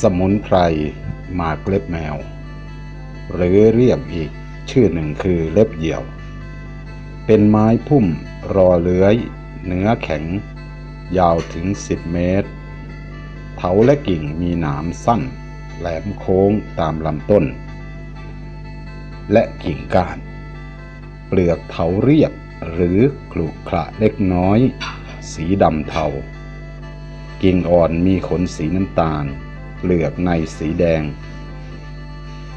สมุนไพรหมากเล็บแมว หรือเรียกอีกชื่อหนึ่งคือเล็บเหยี่ยว เป็นไม้พุ่มรอเลื้อย เนื้อแข็ง ยาวถึง 10 เมตร เถาและกิ่งมีหนามสั้น แหลมโค้งตามลำต้น และกิ่งก้าน เปลือกเถาเรียบหรือขรุขระเล็กน้อย สีดำเทา กิ่งอ่อนมีขนสีน้ำตาล เปลือกในสีแดง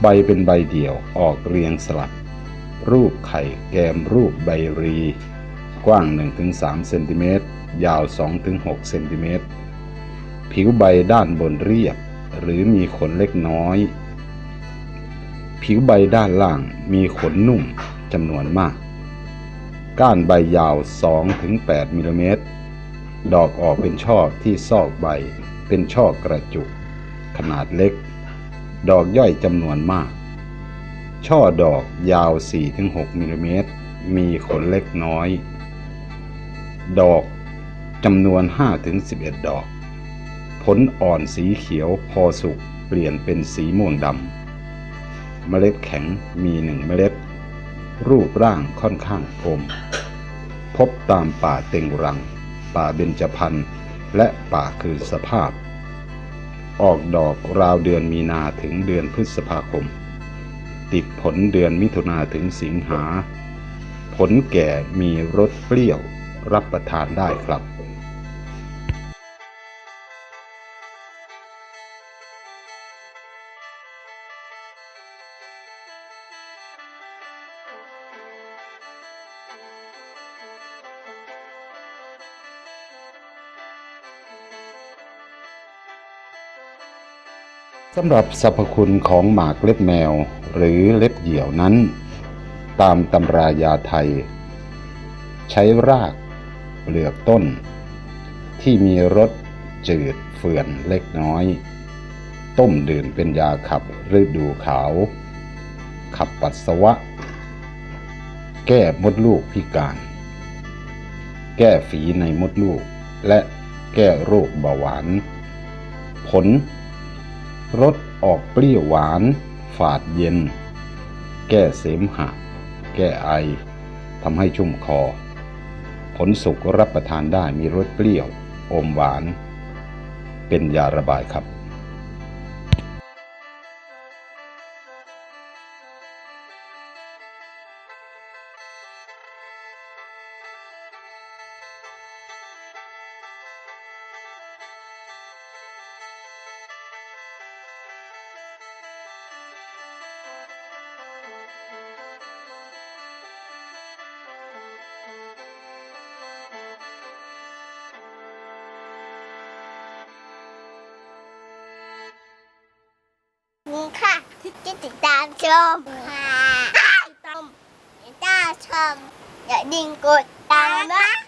ใบเป็นใบเดี่ยวออกเรียงสลับ รูปไข่แกมรูปใบรี กว้าง 1-3 เซนติเมตร ยาว 2-6 เซนติเมตร ผิวใบด้านบนเรียบ หรือมีขนเล็กน้อย ผิวใบด้านล่างมีขนนุ่มจำนวนมาก ก้านใบยาว 2-8มิลลิเมตร ดอกออกเป็นช่อที่ซอกใบ เป็นช่อกระจุก ขนาดเล็ก ดอกย่อยจำนวนมาก ช่อดอกยาว 4-6มิลลิเมตร มีขนเล็กน้อย ดอกจำนวน 5-11 ดอก ผลอ่อนสีเขียวพอสุกเปลี่ยนเป็นสีม่วงดำ เมล็ดแข็งมีหนึ่งเมล็ด รูปร่างค่อนข้างกลม พบตามป่าเต็งรัง ป่าเบญจพรรณและป่าคือสภาพ ออกดอกราวเดือนมีนาถึงเดือนพฤษภาคม ติดผลเดือนมิถุนาถึงสิงหา ผลแก่มีรสเปรี้ยวรับประทานได้ครับ สำหรับสรรพคุณของหมากเล็บแมว หรือเล็บเหยี่ยวนั้น ตามตำรายาไทย ใช้รากเปลือกต้น ที่มีรสจืดเฟื่อนเล็กน้อย ต้มดื่มเป็นยาขับฤดูขาว ขับปัสสาวะ แก้มดลูกพิการ แก้ฝีในมดลูก และแก้โรคเบาหวาน ผล รสออกเปรี้ยวหวาน ฝาดเย็น แก้เสมหะ แก้ไอทำให้ชุ่มคอ ผลสุกรับประทานได้มีรสเปรี้ยว อมหวาน เป็นยาระบายครับามชมค่ะติดตามติดตามชมอย่าดิ่งกดตามนะ